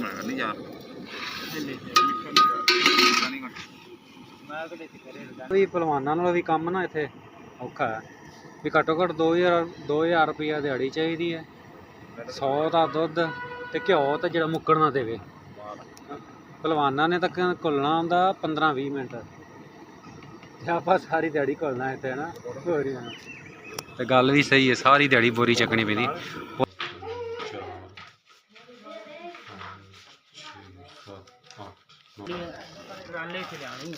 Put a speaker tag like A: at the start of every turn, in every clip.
A: ਤੇ ਮੈਂ ਨਹੀਂ ਯਾਰ
B: ਵੀ ਪਹਿਲਵਾਨਾਂ ਨਾਲ ਵੀ ਕੰਮ ਨਾ ਇੱਥੇ ਔਖਾ ਹੈ। ਵੀ ਘੱਟੋ ਘੱਟ 2000 2000 ਰੁਪਇਆ ਦਿਹਾੜੀ ਚਾਹੀਦੀ ਹੈ। 100 ਦਾ ਦੁੱਧ ਤੇ ਘਿਓ ਤੇ ਜਿਹੜਾ ਮੁੱਕਣ ਨਾ ਦੇਵੇ। ਪਹਿਲਵਾਨਾਂ ਨੇ ਤੱਕ ਘੁਲਣਾ ਹੁੰਦਾ 15 20 ਮਿੰਟ। ਤੇ ਆਪਾਂ ਸਾਰੀ ਦਿਹਾੜੀ ਘੁਲਣਾ ਇੱਥੇ ਨਾ? ਹੋਰ ਹੀ ਤੇ ਗੱਲ ਵੀ ਸਹੀ ਹੈ, ਸਾਰੀ ਦਿਹਾੜੀ ਬੋਰੀ ਚੱਕਣੀ ਪੈਂਦੀ।
C: ਟਰਾਲੇ ਚ ਲਿਆਣੀ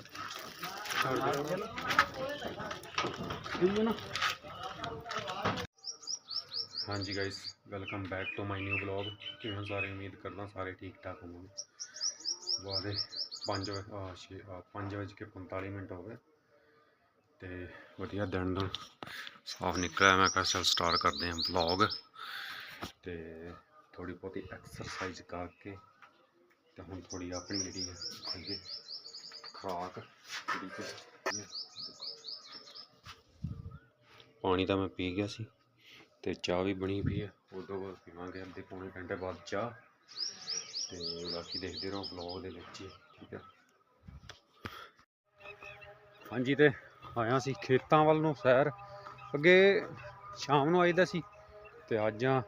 B: ਹਾਂਜੀ guys welcome back to my new blog ਕਿਵੇਂ ਹੋ ਸਾਰੇ? ਉਮੀਦ ਕਰਦਾ ਸਾਰੇ ਠੀਕ ਠਾਕ ਹੋਵੋਗੇ। ਵਾਦੇ 5 ਛੇ 5 ਵਜੇ ਕੇ 45 ਮਿੰਟ ਹੋ ਗਏ। ਤੇ ਵਧੀਆ ਦਿਨ ਦਾ ਸਾਫ਼ ਨਿਕਲਿਆ। ਮੈਂ ਕਿਹਾ ਚਲ ਸਟਾਰਟ ਕਰਦੇ ਹਾਂ ਬਲੌਗ ਤੇ ਥੋੜੀ ਬਹੁਤੀ ਐਕਸਰਸਾਈਜ਼ ਕਰਕੇ ਤੇ ਹੁਣ ਥੋੜੀ ਆਪਣੀ ਜਿਹੜੀ ਹੈ ਅੱਗੇ ਖੁਰਾਕ ਜਿਹੜੀ ਕਿ ਪਾਣੀ ਤਾਂ ਮੈਂ ਪੀ ਗਿਆ ਸੀ ਤੇ ਚਾਹ ਵੀ ਬਣੀ ਪਈ ਹੈ ਉਦੋਂ ਬਾਅਦ ਪੀਵਾਂਗੇ ਅੱਧੇ ਪੌਣੇ ਘੰਟੇ ਬਾਅਦ ਚਾਹ ਤੇ ਬਾਕੀ ਦੇਖਦੇ ਰਹੋ ਵਲੌਗ ਦੇ ਵਿੱਚ ਠੀਕ ਹੈ ਹਾਂਜੀ ਤੇ ਆਇਆ ਸੀ ਖੇਤਾਂ ਵੱਲ ਨੂੰ ਸੈਰ, ਅੱਗੇ ਸ਼ਾਮ ਨੂੰ ਆਈਦਾ ਸੀ ਤੇ ਅੱਜ ਆ,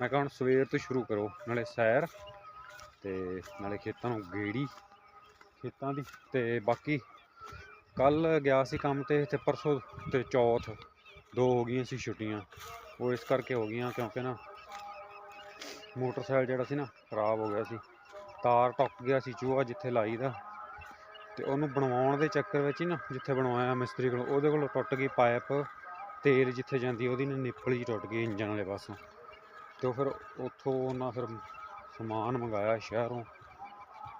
B: ਮੈਂ ਕਹਾਂ ਹੁਣ ਸਵੇਰ ਤੋਂ ਸ਼ੁਰੂ ਕਰੋ, ਨਾਲੇ ਸੈਰ ਤੇ ਨਾਲੇ ਖੇਤਾਂ ਨੂੰ ਗੇੜੀ, ਖੇਤਾਂ ਦੀ ਤੇ ਬਾਕੀ ਕੱਲ ਗਿਆ ਸੀ ਕੰਮ ਤੇ ਤੇ ਪਰਸੋਂ ਤੇ ਚੌਥ, ਦੋ ਹੋ ਗਈਆਂ ਸੀ ਛੁੱਟੀਆਂ। ਉਹ ਇਸ ਕਰਕੇ ਹੋ ਗਈਆਂ ਕਿਉਂਕਿ ਨਾ ਮੋਟਰਸਾਈਕਲ ਜਿਹੜਾ ਸੀ ਨਾ ਖਰਾਬ ਹੋ ਗਿਆ ਸੀ। ਤਾਰ ਟੁੱਟ ਗਿਆ ਸੀ ਚੂਹਾ ਜਿੱਥੇ ਲਾਈ ਦਾ ਤੇ ਉਹਨੂੰ ਬਣਵਾਉਣ ਦੇ ਚੱਕਰ ਵਿੱਚ ਹੀ ਨਾ ਜਿੱਥੇ ਬਣਵਾਇਆ ਮਿਸਤਰੀ ਕੋਲ, ਉਹਦੇ ਕੋਲੋਂ ਟੁੱਟ ਗਈ ਪਾਈਪ ਤੇਲ ਜਿੱਥੇ ਜਾਂਦੀ ਉਹਦੀ ਨਾ ਨਿੱਪਲ ਜੀ ਟੁੱਟ ਗਈ ਇੰਜਨ ਵਾਲੇ ਪਾਸੋਂ। ਤੇ ਉਹ ਫਿਰ ਉੱਥੋਂ ਉਹਨਾਂ ਫਿਰ ਸਮਾਨ ਮੰਗਾਇਆ ਸ਼ਹਿਰੋਂ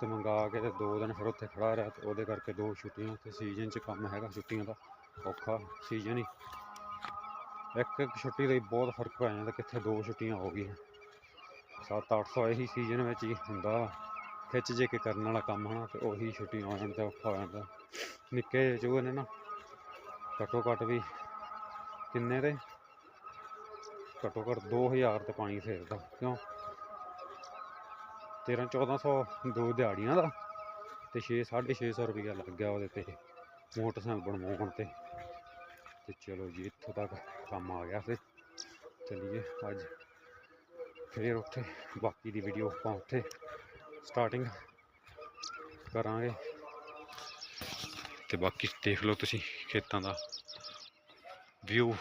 B: ਤੇ ਮੰਗਾ ਕੇ ਤੇ ਦੋ ਦਿਨ ਫਿਰ ਉੱਥੇ ਖੜਾ ਰਿਹਾ ਤੇ ਉਹਦੇ ਕਰਕੇ ਦੋ ਛੁੱਟੀਆਂ ਤੇ ਸੀਜ਼ਨ 'ਚ ਕੰਮ ਹੈਗਾ ਛੁੱਟੀਆਂ ਦਾ, ਔਖਾ ਸੀਜ਼ਨ ਹੀ। ਇੱਕ ਇੱਕ ਛੁੱਟੀ ਦਾ ਬਹੁਤ ਫ਼ਰਕ ਪੈ ਜਾਂਦਾ ਕਿੱਥੇ ਦੋ ਛੁੱਟੀਆਂ ਹੋ ਗਈਆਂ। 7-800 ਇਹੀ ਸੀਜ਼ਨ ਵਿੱਚ ਹੀ ਹੁੰਦਾ ਵਾ। ਖਿੱਚ ਜੇ ਕੇ ਕਰਨ ਵਾਲਾ ਕੰਮ ਹਨਾ ਤੇ ਉਹੀ ਛੁੱਟੀ ਹੋ ਜਾਣ ਔਖਾ ਹੋ ਜਾਂਦਾ। ਨਿੱਕੇ ਜਿਹੇ ਚੂਹੇ ਨੇ ਨਾ, ਘੱਟੋ ਘੱਟ ਵੀ ਕਿੰਨੇ ਦੇ? ਘੱਟੋ ਘੱਟ 2000 ਤੇ ਪਾਣੀ ਫੇਰਦਾ। ਕਿਉਂ? 13 1400 ਦੋ ਦਿਹਾੜੀਆਂ ਦਾ ਤੇ 6 650 ਰੁਪਇਆ ਲੱਗ ਗਿਆ ਉਹਦੇ ਤੇ ਮੋਟਰਸਾਈਕਲ ਬਣਵਾਉਣ ਤੇ। ਤੇ ਚਲੋ ਜੀ, ਇੱਥੋਂ ਤੱਕ ਕੰਮ ਆ ਗਿਆ ਤੇ ਚਲਿਏ ਅੱਜ। ਫਿਰ ਉੱਥੇ ਬਾਕੀ ਦੀ ਵੀਡੀਓ ਆਪਾਂ ਉੱਥੇ ਸਟਾਰਟਿੰਗ ਕਰਾਂਗੇ। ਤੇ ਬਾਕੀ ਦੇਖ ਲਓ ਤੁਸੀਂ ਖੇਤਾਂ ਦਾ ਵਿਊ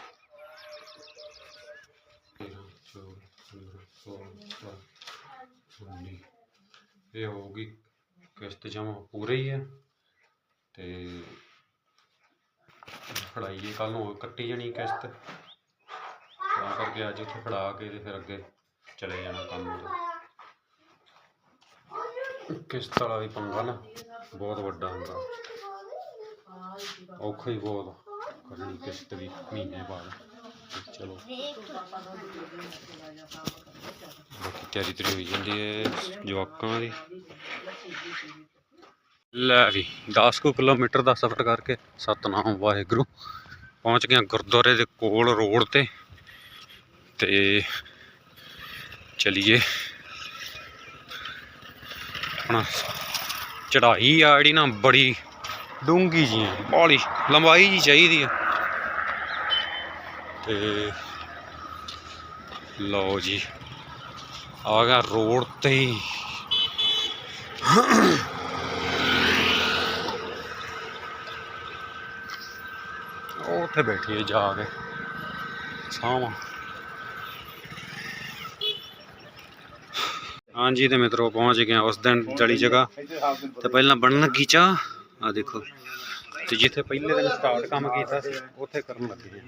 B: ਇਹ ਹੋਊਗੀ ਕਿਸ਼ਤ ਜਮਾ ਪੂਰੇ ਹੀ ਹੈ ਤੇ ਫੜਾਈਏ ਕੱਲ ਨੂੰ, ਕੱਟੀ ਜਾਣੀ ਕਿਸ਼ਤ। ਤਾਂ ਕਰਕੇ ਅੱਜ ਉੱਥੇ ਫੜਾ ਕੇ ਤੇ ਫਿਰ ਅੱਗੇ ਚਲੇ ਜਾਣਾ ਕੰਮ ਤੇ। ਕਿਸ਼ਤ ਵਾਲਾ ਵੀ ਪੰਗਾ ਨਾ, ਬਹੁਤ ਵੱਡਾ ਹੁੰਦਾ। ਔਖਾ ਹੀ ਬਹੁਤ ਕਰਨੀ ਕਿਸ਼ਤ ਵੀ ਮਹੀਨੇ ਬਾਅਦ। ਚਲੋ। ਤਿਆਰੀ ਤਿਆਰੀ ਹੋਈ ਜਾਂਦੀ ਹੈ ਜਵਾਕਾਂ ਦੀ। ਲੈ ਵੀ 10 ਕੁ ਕਿਲੋਮੀਟਰ ਦਾ ਸਫ਼ਰ ਕਰਕੇ ਸਤਨਾਮ ਵਾਹਿਗੁਰੂ। ਪਹੁੰਚ ਗਿਆ ਗੁਰਦੁਆਰੇ ਦੇ ਕੋਲ ਰੋਡ ਤੇ। ਤੇ ਚਲਿਏ। ਆਪਣਾ ਚੜਾਈ ਆ ਜਿਹੜੀ ਨਾ ਬੜੀ ਡੂੰਗੀ ਜੀ ਹੈ ਬੜੀ ਲੰਬਾਈ ਜੀ ਚਾਹੀਦੀ ਹੈ ਤੇ ਲਓ ਜੀ, ਆ ਗਿਆ ਰੋਡ ਤੇ ਹੀ। ਉੱਥੇ ਬੈਠੀ ਹੈ ਜਾ ਕੇ ਸਾਵਾਂ ਹਾਂਜੀ ਤੇ ਮਿੱਤਰੋ, ਪਹੁੰਚ ਗਏ ਉਸ ਦਿਨ ਜੜੀ ਜਗ੍ਹਾ। ਤੇ ਪਹਿਲਾਂ ਬਣਨ ਲੱਗੀ ਚਾਹ। ਆ ਦੇਖੋ, ਤੇ ਜਿੱਥੇ ਪਹਿਲੇ ਦਿਨ ਸਟਾਰਟ ਕੰਮ ਕੀਤਾ ਸੀ, ਉੱਥੇ ਕਰਨ ਲੱਗੇ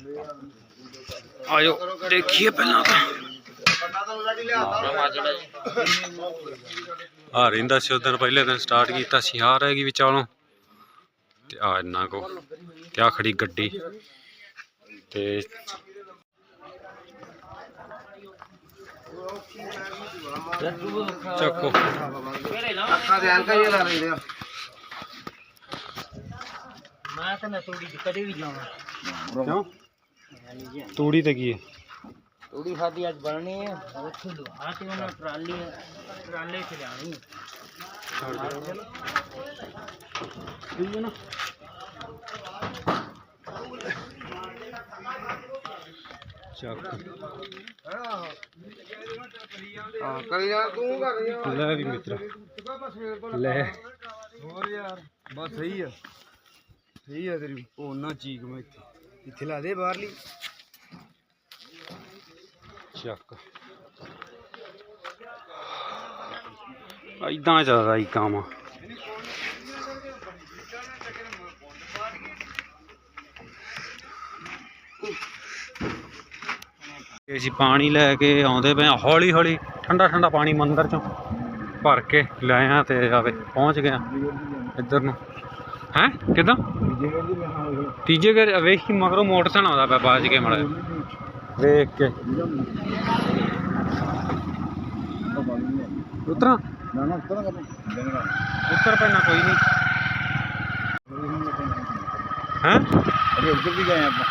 B: ਆਜੋ ਦੇਖੀਏ ਪਹਿਲਾਂ ਤਾਂ। ਆ ਰਹਿੰਦਾ ਸੀ ਉਸ ਦਿਨ ਪਹਿਲੇ ਦਿਨ ਸਟਾਰਟ ਕੀਤਾ ਸੀ। ਆ ਰਹਿ ਗਈ ਵਿਚਾਲੋਂ। ਤੇ ਆ ਇੰਨਾ ਕੋ ਤੇ ਆ ਖੜੀ ਗੱਡੀ। ਤੇ ਚੱਕੋ।
A: ਅੱਖਾਂ ਦੇ ਐਨਕਾਂ ਹੀ ਲਾ ਲੈਂਦੇ ਆ
C: ਮੈਂ ਤਾਂ ਨਾ ਤੋੜੀ ਚ ਕਦੇ ਵੀ ਜਾਵਾਂ।
B: ਕਿਉਂ? ਤੂੜੀ ਤੇ ਕੀ ਹੈ?
C: ਰੋਟੀ ਖਾਦੀ ਅੱਜ ਬਣਨੀ ਹੈ। ਉੱਥੇ ਲਵਾ ਕੇ ਉਹਨਾਂ ਟਰਾਲੀ ਟਰਾਲੇ 'ਚ ਲਿਆਣੀ
B: ਠੀਕ ਹੈ। ਨਾ ਚੱਕ।
A: ਹਾਂ ਕਰੀ ਜਾ ਤੂੰ ਕਰ ਯਾਰ
B: ਲੈ ਵੀ ਮਿੱਤਰਾ। ਲੈ।
D: ਹੋਰ ਯਾਰ ਬਸ ਸਹੀ ਆ। ਸਹੀ ਆ ਤੇਰੀ। ਉਹਨਾਂ ਚੀਕ ਮੈਂ ਇੱਥੇ। ਇੱਥੇ ਲਾ ਦੇ ਬਾਹਰਲੀ।
B: ਚੱਕ। ਇਦਾਂ ਚੱਲਦਾ ਹੀ ਕੰਮ। ਇਹ ਜੀ ਪਾਣੀ ਲੈ ਕੇ ਆਉਂਦੇ ਪਏ ਹੌਲੀ ਹੌਲੀ ਠੰਡਾ ਠੰਡਾ ਪਾਣੀ ਮੰਦਰ ਚੋਂ ਭਰ ਕੇ ਲੈ ਆ ਤੇ ਆਵੇ ਪਹੁੰਚ ਗਿਆ ਇੱਧਰ ਨੂੰ। ਹੈ? ਕਿਦਾਂ? ਤੀਜੇ ਘਰ ਵੇਖ ਕੀ ਮਗਰੋਂ ਮੋਟਰਸਾਈਕਲ ਆਉਂਦਾ ਪਿਆ ਬਾਜ ਕੇ ਮੜਾ ਵੇਖ ਕੇ। ਉਤਰਾਂ।
D: ਨਾ ਨਾ ਉੱਤਰ ਕਰ
B: ਉੱਤਰ ਪੈਣਾ ਕੋਈ ਨਹੀਂ। ਹੈ?
D: ਅਰੇ ਉੱਧਰ ਵੀ ਗਏ ਆਪਾਂ।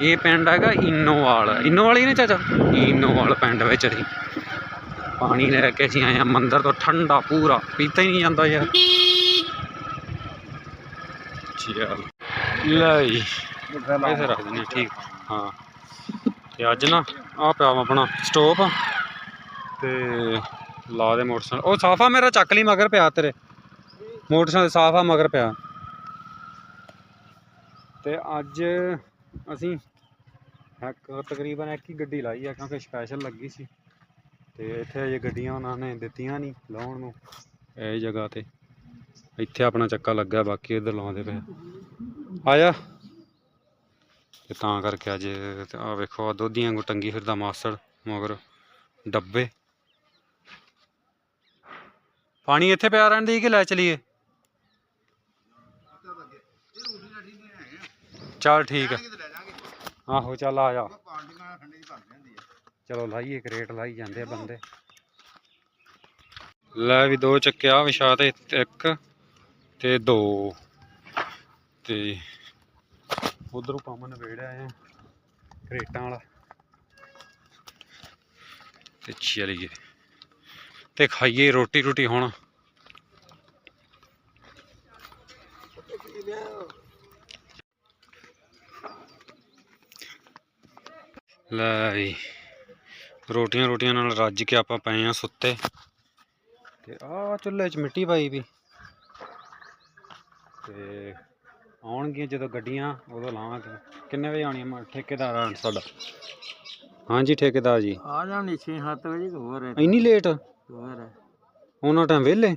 B: ਇਹ ਪਿੰਡ ਹੈਗਾ ਇਨੋਵਾਲ। ਇਨੋਵਾਲ ਹੀ ਨੇ ਚਾਚਾ? ਇਨੋਵਾਲ ਪਿੰਡ ਵਿੱਚ ਅਸੀਂ ਪਾਣੀ ਲੈ ਕੇ ਅਸੀਂ ਆਏ ਆ ਮੰਦਰ ਤੋਂ ਠੰਡਾ ਪੂਰਾ। ਪੀਤਾ ਹੀ ਨਹੀਂ ਜਾਂਦਾ ਯਾਰ। ਚੱਲ। ਲੈ ਜੀ ਰੱਖ ਦਿੰਦੇ ਠੀਕ। ਹਾਂ। ਤੇ ਅੱਜ ਨਾ ਆ ਪਿਆ ਵਾ ਆਪਣਾ ਸਟੋਪ ਤੇ ਲਾ ਦੇ ਮੋਟਰਸਾਈਕਲ। ਉਹ ਸਾਫਾ ਮੇਰਾ ਚੱਕ ਲਈ ਮਗਰ ਪਿਆ ਤੇਰੇ। ਮੋਟਰਸਾਈਕਲ ਸਾਫਾ ਮਗਰ ਪਿਆ। ਤੇ ਅੱਜ ਅਸੀਂ ਇੱਕ ਤਕਰੀਬਨ ਇੱਕ ਹੀ ਗੱਡੀ ਲਾਈ ਆ, ਕਿਉਂਕਿ ਸਪੈਸ਼ਲ ਲੱਗੀ ਸੀ। ਤੇ ਇੱਥੇ ਅਜੇ ਗੱਡੀਆਂ ਉਹਨਾਂ ਨੇ ਦਿੱਤੀਆਂ ਨਹੀਂ ਲਾਉਣ ਨੂੰ, ਇਹ ਜਗ੍ਹਾ ਤੇ। ਇੱਥੇ ਆਪਣਾ ਚੱਕਾ ਲੱਗਾ ਬਾਕੀ ਇੱਧਰ ਲਾਉਂਦੇ ਪਏ ਆ। ਤੇ ਤਾਂ ਕਰਕੇ ਅੱਜ ਆ ਵੇਖੋ, ਆਹ ਦੋਧੀਆਂ ਵਾਂਗੂ ਟੰਗੀ ਫਿਰਦਾ ਮਾਸੜ, ਮਗਰ ਡੱਬੇ। ਪਾਣੀ ਇੱਥੇ ਪਿਆ ਰਹਿਣ ਦੀ ਕਿ ਲੈ ਚਲੀਏ? ਚੱਲ ਠੀਕ ਹੈ ਆਹੋ, ਚੱਲ ਆ ਜਾ। ਚਲੋ ਲਾਈਏ ਕਰੇਟ ਲਾਈ ਜਾਂਦੇ ਆ ਬੰਦੇ। ਲੈ ਵੀ ਦੋ ਚੱਕਿਆ ਵਿਛਾ ਤੇ ਇੱਕ ਤੇ ਦੋ ਤੇ ਉਧਰੋਂ ਕੰਮ ਨਵੇੜਿਆ ਆਏ ਆ ਕਰੇਟਾਂ ਵਾਲਾ। ਤੇ ਚਲੀਏ ਤੇ ਖਾਈਏ ਰੋਟੀ ਰੋਟੀ ਹੁਣ। ਲੈ ਵੀ ਰੋਟੀਆਂ ਰੋਟੀਆਂ ਨਾਲ ਰੱਜ ਕੇ ਆਪਾਂ ਪਏ ਆ ਸੁੱਤੇ। ਤੇ ਆਹ ਚੁੱਲ੍ਹੇ 'ਚ ਮਿੱਟੀ ਪਾਈ ਵੀ। ਤੇ ਆਉਣਗੀਆਂ ਜਦੋਂ ਗੱਡੀਆਂ ਉਦੋਂ ਲਾਵਾਂਗੇ। ਕਿੰਨੇ ਵਜੇ ਆਉਣੀਆਂ? ਮ- ਠੇਕੇਦਾਰ ਆਣ ਸਾਡਾ। ਹਾਂਜੀ ਠੇਕੇਦਾਰ ਜੀ।
C: ਆ ਜਾਣੀ 6-7 ਵਜੇ ਹੋਰ ਹੈ?
B: ਇੰਨੀ ਲੇਟ
C: ਹੋਰ ਹੈ।
B: ਉਹਨਾਂ ਟਾਈਮ ਵਿਹਲੇ?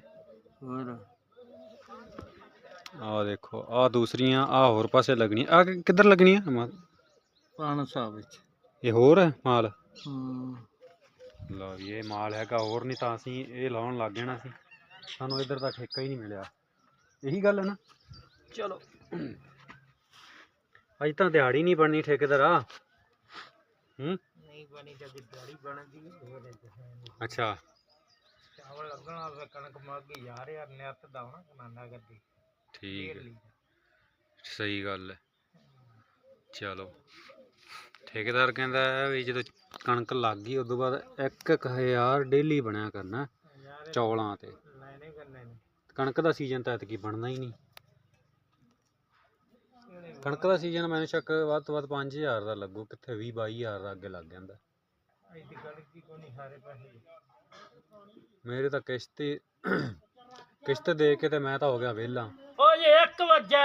C: ਹੋਰ।
B: ਆਹ ਦੇਖੋ ਆਹ ਦੂਸਰੀਆਂ ਆਹ ਹੋਰ ਪਾਸੇ ਲੱਗਣੀਆਂ। ਆ ਕਿੱਧਰ ਲੱਗਣੀਆਂ? ਮ-
C: ਪਾਣ ਸਾਹਿਬ ਵਿੱਚ।
B: ਇਹ ਹੋਰ ਹੈ ਮਾਲ?
C: ਹੂੰ।
B: ਲਓ ਵੀ ਇਹ ਮਾਲ ਹੈਗਾ ਹੋਰ ਨਹੀਂ ਤਾਂ ਅਸੀਂ ਇਹ ਲਾਉਣ ਲੱਗ ਜਾਣਾ ਸੀ। ਸਾਨੂੰ ਇੱਧਰ ਦਾ ਠੇਕਾ ਹੀ ਨਹੀਂ ਮਿਲਿਆ। ਇਹੀ ਗੱਲ ਹੈ ਨਾ? ਚਲੋ। ਅੱਜ ਤਾਂ ਦਿਹਾੜੀ ਨਹੀਂ ਬਣਨੀ ਠੇਕੇਦਾਰਾ ਹੂੰ?
C: ਨਹੀਂ ਬਣੀ ਜਦ ਦਿਹਾੜੀ ਬਣਦੀ ਹੋਰ ਹੈ
B: ਅੱਛਾ।
C: ਚਾਵਲ ਲੱਗਣਾ ਹੋਵੇ ਕਣਕ ਮੱਗ ਗਈ ਯਾਰ ਯਾਰ ਨਿੱਤ ਦਾ ਹੋਣਾ ਕਮਾਨਾ ਕਰਦੀ।
B: ਠੀਕ ਹੈ। ਸਹੀ ਗੱਲ ਹੈ। ਚਲੋ। ਠੇਕੇਦਾਰ ਕਹਿੰਦਾ ਵੀ ਜਦੋਂ ਕਣਕ ਲੱਗ ਗਈ ਉਦੋਂ ਬਾਅਦ ਇੱਕ ਇੱਕ ਹਜ਼ਾਰ ਡੇਲੀ ਬਣਿਆ ਕਰਨਾ ਚੌਲਾਂ ਤੇ। ਕਣਕ ਦਾ ਸੀਜ਼ਨ ਤਾਂ ਐਤਕੀ ਬਣਨਾ ਹੀ ਨਹੀਂ। ਕਣਕ ਦਾ ਸੀਜ਼ਨ ਮੈਨੂੰ ਸ਼ੱਕ ਵੱਧ ਤੋਂ ਵੱਧ 5000 ਦਾ ਲੱਗੂ ਕਿੱਥੇ 20 22000 ਦਾ ਅੱਗੇ ਲੱਗ ਜਾਂਦਾ।
C: ਕੋਈ ਨਹੀਂ ਪੈਸੇ
B: ਮੇਰੇ ਤਾਂ ਕਿਸ਼ਤ ਕਿਸ਼ਤ ਦੇ ਕੇ ਤੇ ਮੈਂ ਤਾਂ ਹੋ ਗਿਆ ਵਿਹਲਾ।
C: ਓ ਜੇ 1 ਵਜੇ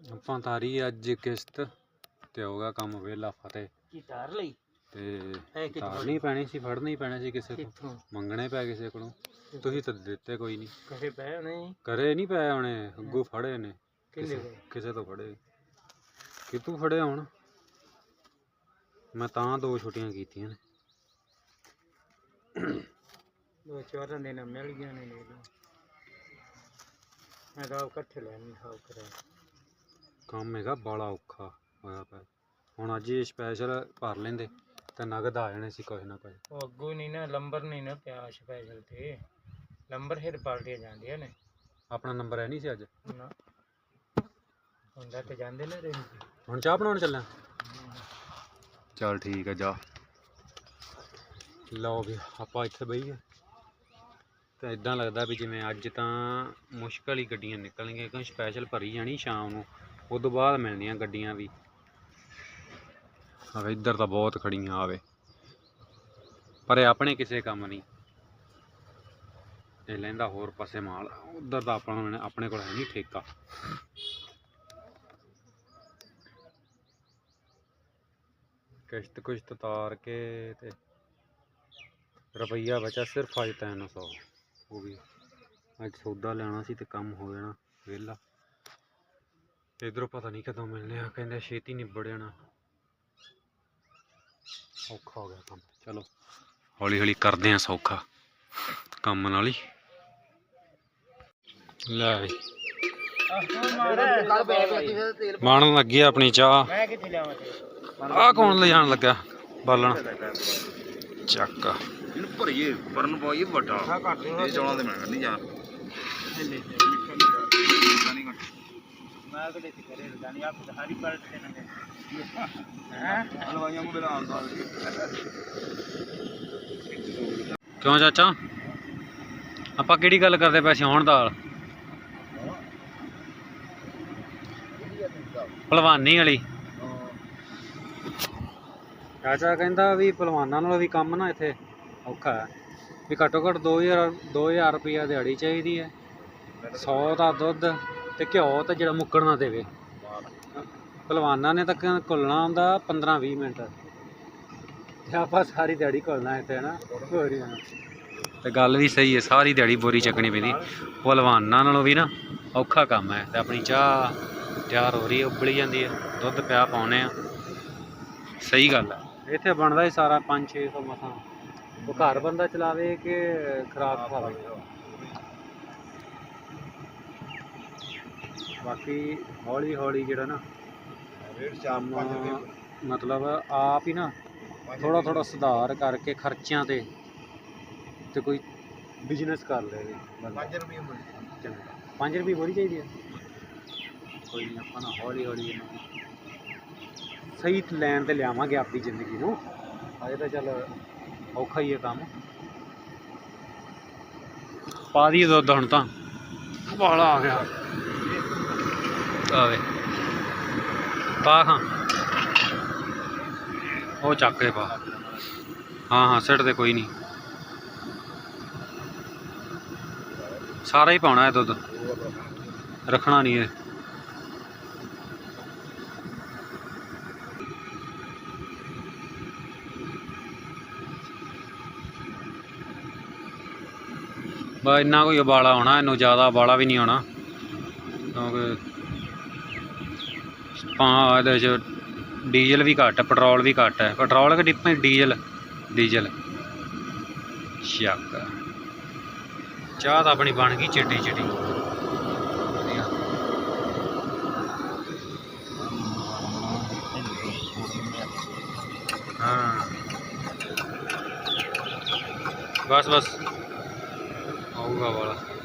B: ਆਪਾਂ ਤਾਰੀ ਅੱਜ ਕਿਸ਼ਤ ਤੇ ਹੋਗਾ ਕੰਮ ਵਿਹਲਾ ਫਤਿਹ।
C: ਕੀ ਧਾਰ ਲਈ?
B: ਤੇ ਤਾਰਨੀ ਪੈਣੀ ਸੀ ਫੜਨੀ ਪੈਣੀ ਸੀ ਕਿਸੇ ਤੋਂ ਮੰਗਣੇ ਪੈ ਕਿਸੇ ਕੋਲੋਂ। ਤੁਸੀਂ ਤਾਂ ਦਿੱਤੇ ਕੋਈ ਨਹੀਂ।
C: ਕਹੇ ਪਏ ਹੋਣੇ
B: ਕਰੇ ਨਹੀਂ ਪਏ ਹੁਣੇ ਅੱਗੋਂ ਫੜੇ ਨੇ। ਕਿਸੇ- ਤੋਂ ਫੜੇ। ਕਿਤੋਂ ਫੜੇ ਹੁਣ? ਮੈਂ ਤਾਂ ਦੋ ਛੁੱਟੀਆਂ ਕੀਤੀਆਂ ਨੇ।
C: ਦੋ ਚਾਰ ਦਿਨ ਮਿਲ ਗਿਆ ਨੇ ਮੈਂ ਤਾਂ ਇਕੱਠੇ ਲੈਣੀ ਹਾਉ ਕਰਾ
B: ਕੰਮ ਹੈਗਾ ਬਾਲਾ ਔਖਾ ਹੋਇਆ ਪਿਆ। ਹੁਣ ਅੱਜ ਇਹ ਸਪੈਸ਼ਲ ਭਰ ਲੈਂਦੇ। ਤੇ ਨਗਦ ਆ ਜਾਣੇ ਸੀ ਕੁਛ ਨਾ ਕੁਛ।
C: ਉਹ ਅੱਗੋਂ ਨਹੀਂ ਨਾ ਲੰਬਰ ਨਹੀਂ ਨਾ ਪਿਆ ਸਪੈਸ਼ਲ ਤੇ। ਲੰਬਰ ਫਿਰ ਪਾਰਟੀਆਂ ਜਾਂਦੀਆਂ ਨੇ।
B: ਆਪਣਾ ਨੰਬਰ ਹੈ ਨਹੀਂ ਸੀ ਅੱਜ?
C: ਨਾ। ਹੁੰਦਾ ਤੇ ਜਾਂਦੇ ਨੇ ਰੇਂਜ।
B: ਹੁਣ ਚਾਹ ਬਣਾਉਣ ਚੱਲਾਂ? ਚੱਲ ਠੀਕ ਆ ਜਾ। ਲਓ ਵੀ ਆਪਾਂ ਇੱਥੇ ਬਈਏ। ਤੇ ਇਦਾਂ ਲੱਗਦਾ ਵੀ ਜਿਵੇਂ ਅੱਜ ਤਾਂ ਮੁਸ਼ਕਲ ਹੀ ਗੱਡੀਆਂ ਨਿਕਲਣਗੀਆਂ ਕਿਉਂ ਸਪੈਸ਼ਲ ਭਰੀ ਜਾਣੀ ਸ਼ਾਮ ਨੂੰ। ਉਸ ਤੋਂ ਬਾਅਦ ਮਿਲਣੀਆਂ ਗੱਡੀਆਂ ਵੀ। ਆਵੇ ਇੱਧਰ ਤਾਂ ਬਹੁਤ ਖੜੀਆਂ ਆਵੇ ਪਰ ਇਹ ਆਪਣੇ ਕਿਸੇ ਕੰਮ ਨਹੀਂ। ਇਹ ਲੈਂਦਾ ਹੋਰ ਪਾਸੇ ਮਾਲ। ਉਧਰ ਦਾ ਆਪਣਾ ਆਪਣੇ ਕੋਲ ਹੈ ਨਹੀਂ ਠੇਕਾ। ਕਿਸ਼ਤ ਕੁਸ਼ਤ ਤਾਰ ਕੇ ਤੇ ਰੁਪਈਆ ਬਚਾ ਸਿਰਫ ਅੱਜ 300 ਉਹ ਵੀ ਅੱਜ ਸੌਦਾ ਲੈਣਾ ਸੀ ਤੇ ਕੰਮ ਹੋ ਜਾਣਾ ਵਿਹਲਾ। ਇਧਰੋਂ ਪਤਾ ਨਹੀਂ ਕਦੋਂ ਮਿਲਨੇ ਆ। ਕਹਿੰਦੇ ਛੇਤੀ ਨਿਬੜ ਜਾਣਾ। ਔਖਾ ਹੋ ਗਿਆ ਕੰਮ। ਚਲੋ। ਹੌਲੀ ਹੌਲੀ ਕਰਦੇ ਆ ਸੌਖਾ ਕੰਮ ਨਾਲ ਹੀ। ਲੈ ਵੀ।
C: ਕੱਲ ਬੈ ਬੈ ਫਿਰ ਤੇਲ
B: ਮਾਣਨ ਲੱਗੀ ਆ ਆਪਣੀ ਚਾਹ।
C: ਮੈਂ ਕਿੱਥੇ ਲਿਆਵਾਂ ਤੇ
B: ਆਹ ਕੌਣ ਲਿਜਾਣ ਲੱਗਾ ਬਾਲਣ। ਚੱਕ।
A: ਇਹਨੂੰ ਭਰੀਏ ਪਰਨ ਪਾਈਏ ਵੱਡਾ। ਇਹ ਚੌਲਾਂ ਦੇ ਮੈਂ ਨਹੀਂ ਜਾ
C: ਮੈਂ ਕਿਹੜੇ ਤੇ ਕਰੇ ਰਦਾਨੀ ਆਪ ਤਾਂ ਹਰੀ ਪਲਟ ਤੇ ਨਾ
A: ਹਲਵਾਈਆਂ ਨੂੰ ਮੇਰਾ ਆਉਂਦਾ
B: ਕਿਉਂ ਚਾਚਾ? ਆਪਾਂ ਕਿਹੜੀ ਗੱਲ ਕਰਦੇ ਪਏ ਸੀ ਹੁਣ ਦਾਲ ਭਲਵਾਨੀ ਵਾਲੀ। ਚਾਚਾ ਕਹਿੰਦਾ ਵੀ ਭਲਵਾਨਾਂ ਨਾਲ ਵੀ ਕੰਮ ਨਾ ਇੱਥੇ ਔਖਾ ਹੈ। ਵੀ ਘੱਟੋ ਘੱਟ 2000 2000 ਰੁਪਇਆ ਦਿਹਾੜੀ ਚਾਹੀਦੀ ਹੈ। 100 ਦਾ ਦੁੱਧ ਤੇ ਘਿਓ ਤੇ ਜਿਹੜਾ ਮੁੱਕਣ ਨਾ ਦੇਵੇ। ਭਲਵਾਨਾਂ ਨੇ ਤਾਂ ਘੁਲਣਾ ਹੁੰਦਾ 15 20 ਮਿੰਟ। ਤੇ ਆਪਾਂ ਸਾਰੀ ਦਿਹਾੜੀ ਘੁਲਣਾ ਇੱਥੇ ਨਾ ਨਾ ਤੇ ਗੱਲ ਵੀ ਸਹੀ ਹੈ ਸਾਰੀ ਦਿਹਾੜੀ ਬੋਰੀ ਚੱਕਣੀ ਪੈਂਦੀ। ਭਲਵਾਨਾਂ ਨਾਲੋਂ ਵੀ ਨਾ ਔਖਾ ਕੰਮ ਹੈ ਤੇ ਆਪਣੀ ਚਾਹ ਤਿਆਰ ਹੋ ਰਹੀ ਹੈ ਉਬਲੀ ਜਾਂਦੀ ਹੈ ਦੁੱਧ ਪਿਆ ਪਾਉਨੇ ਆ। ਸਹੀ ਗੱਲ ਹੈ। ਇੱਥੇ ਬਣਦਾ ਹੀ ਸਾਰਾ 5-600 ਮਸਾਂ। ਉਹ ਘਰ ਬੰਦਾ ਚਲਾਵੇ ਕਿ ਖਰਾਬ ਖਾਵੇ ਬਾਕੀ ਹੌਲੀ ਹੌਲੀ ਜਿਹੜਾ ਨਾ
A: ਸ਼ਾਮ
B: ਮਤਲਬ ਆਪ ਹੀ ਨਾ ਥੋੜਾ ਥੋੜਾ ਸੁਧਾਰ ਕਰਕੇ ਖਰਚਿਆਂ ਤੇ ਤੇ ਕੋਈ ਬਿਜ਼ਨਸ ਕਰ ਲਵੇ ਬੰਦਾ
A: 5 ਰੁਪਏ ਮਿਲਦੇ
B: ਚੰਗਾ। 5 ਰੁਪਏ ਬੋਰੀ ਚਾਹੀਦੀ ਹੈ ਕੋਈ ਨਹੀਂ ਆਪਾਂ ਨਾ ਹੌਲੀ ਹੌਲੀ ਸਹੀ ਲੈਣ ਤੇ ਲਿਆਵਾਂਗੇ ਆਪਣੀ ਜ਼ਿੰਦਗੀ ਨੂੰ। ਅਜੇ ਤਾਂ ਚੱਲ ਔਖਾ ਹੀ ਹੈ ਕੰਮ। ਪਾ ਦੀ ਦੁੱਧ ਹੁਣ ਤਾਂ। ਵਾਲਾ ਆ ਗਿਆ। ਆਵੇ। ਪਾ, ਹਾਂ। ਉਹ ਚੱਕ ਕੇ ਪਾ। ਹਾਂ ਹਾਂ ਸਿੱਟ ਦੇ ਕੋਈ ਨਹੀਂ ਸਾਰਾ ਹੀ ਪਾਉਣਾ ਹੈ ਦੁੱਧ। ਰੱਖਣਾ ਨਹੀਂ ਇਹ। ਬਾ ਇੰਨਾ ਕੋਈ ਉਬਾਲਾ ਆਉਣਾ, ਇਹਨੂੰ ਜ਼ਿਆਦਾ ਉਬਾਲਾ ਵੀ ਨਹੀਂ ਆਉਣਾ। ਕਿਉਂਕਿ ਪਾ ਇਹਦੇ ਚ ਡੀਜ਼ਲ ਵੀ ਘੱਟ ਹੈ ਪੈਟਰੋਲ ਵੀ ਘੱਟ ਹੈ। ਪੈਟਰੋਲ ਕਿ ਡਿੱਪੇ ਡੀਜ਼ਲ। ਡੀਜ਼ਲ। ਸ਼ੱਕ। ਚਾਹ ਤਾਂ ਆਪਣੀ ਬਣ ਗਈ ਚਿੱਟੀ ਚਿੱਟੀ। ਹਾਂ। ਬਸ ਬਸ। ਆਊਗਾ ਵਾਲਾ।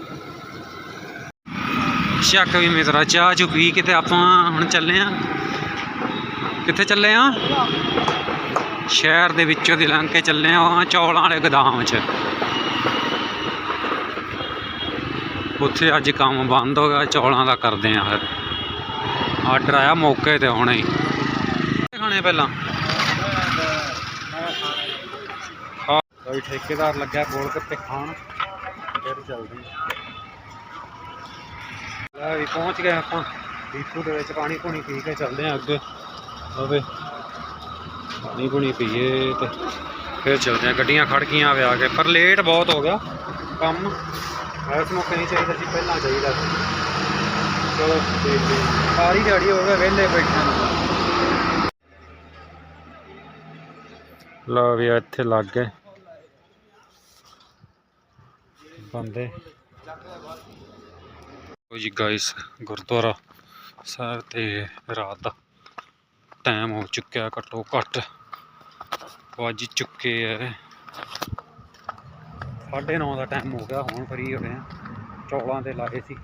B: ਸ਼ੱਕ ਵੀ ਮਿੱਤਰਾ ਚਾਹ ਚੁ ਪੀ ਕੇ ਤੇ ਆਪਾਂ ਹੁਣ ਚੱਲੇ ਆ। ਕਿੱਥੇ ਚੱਲੇ ਆ? ਸ਼ਹਿਰ ਦੇ ਵਿੱਚੋਂ ਦੀ ਲੰਘ ਕੇ ਚੱਲੇ ਆ ਚੌਲਾਂ ਵਾਲੇ ਗੋਦਾਮ 'ਚ। ਉੱਥੇ ਅੱਜ ਕੰਮ ਬੰਦ ਹੋ ਗਿਆ, ਚੌਲਾਂ ਦਾ ਕਰਦੇ ਆ ਫਿਰ। ਆਰਡਰ ਆਇਆ ਮੌਕੇ ਤੇ ਹੁਣੇ ਹੀ। ਖਾਣੇ ਪਹਿਲਾਂ? ਕੋਈ ਠੇਕੇਦਾਰ ਲੱਗਿਆ ਗੋਲ ਗੱਪੇ ਖਾਣ। ਫਿਰ ਚੱਲਦੇ ਲੈ ਵੀ ਪਹੁੰਚ ਗਏ ਆਪਾਂ। ਡੀਪੂ ਦੇ ਵਿੱਚ ਪਾਣੀ ਪੂਣੀ ਪੀ ਕੇ ਚੱਲਦੇ ਆ ਅੱਗੇ। ਹੋਵੇ ਪਾਣੀ ਪੂਣੀ ਪੀਏ ਤੇ ਫਿਰ ਚੱਲਦੇ ਆ ਗੱਡੀਆਂ ਖੜ ਗਈਆਂ ਵੇ ਆ ਕੇ, ਪਰ ਲੇਟ ਬਹੁਤ ਹੋ ਗਿਆ। ਕੰਮ ਇਸ ਮੌਕੇ ਨਹੀਂ ਚਾਹੀਦਾ ਸੀ, ਪਹਿਲਾਂ ਚਾਹੀਦਾ ਸੀ। ਚਲੋ ਦੇਖਦੇ ਸਾਰੀ ਦਿਹਾੜੀ ਹੋ ਗਿਆ ਵਿਹਲੇ ਬੈਠੇ ਨੂੰ। ਲਓ ਵੀ ਇੱਥੇ ਲੱਗ ਗਏ। ਬੰਦੇ। ਲਓ ਜੀ ਗਾਇਸ ਗੁਰਦੁਆਰਾ ਸਾਹਿਬ ਤੇ ਰਾਤ ਦਾ ਟਾਈਮ ਹੋ ਚੁੱਕਿਆ ਘੱਟੋ ਘੱਟ, ਵੱਜ ਚੁੱਕੇ ਐ। ਸਾਢੇ ਨੌ ਦਾ ਟਾਈਮ ਹੋ ਗਿਆ, ਹੁਣ ਫਰੀ ਹੋ ਰਹੇ ਆ। ਚੌਲਾਂ ਦੇ ਲਾਏ ਸੀ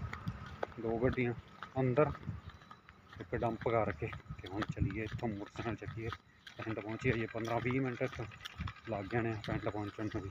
B: ਦੋ ਗੱਡੀਆਂ ਅੰਦਰ, ਇੱਕ ਡੰਪ ਕਰਕੇ ਤੇ ਹੁਣ ਚਲੀਏ ਇੱਥੋਂ ਮੋਟਰਸਾਈਕਲ ਚੱਕੀਏ। ਪਿੰਡ ਪਹੁੰਚੀ ਜੇ 15 20 ਮਿੰਟ ਇੱਥੋਂ ਲੱਗ ਜਾਣੇ ਆ ਪਿੰਡ ਪਹੁੰਚਣ ਨੂੰ ਵੀ।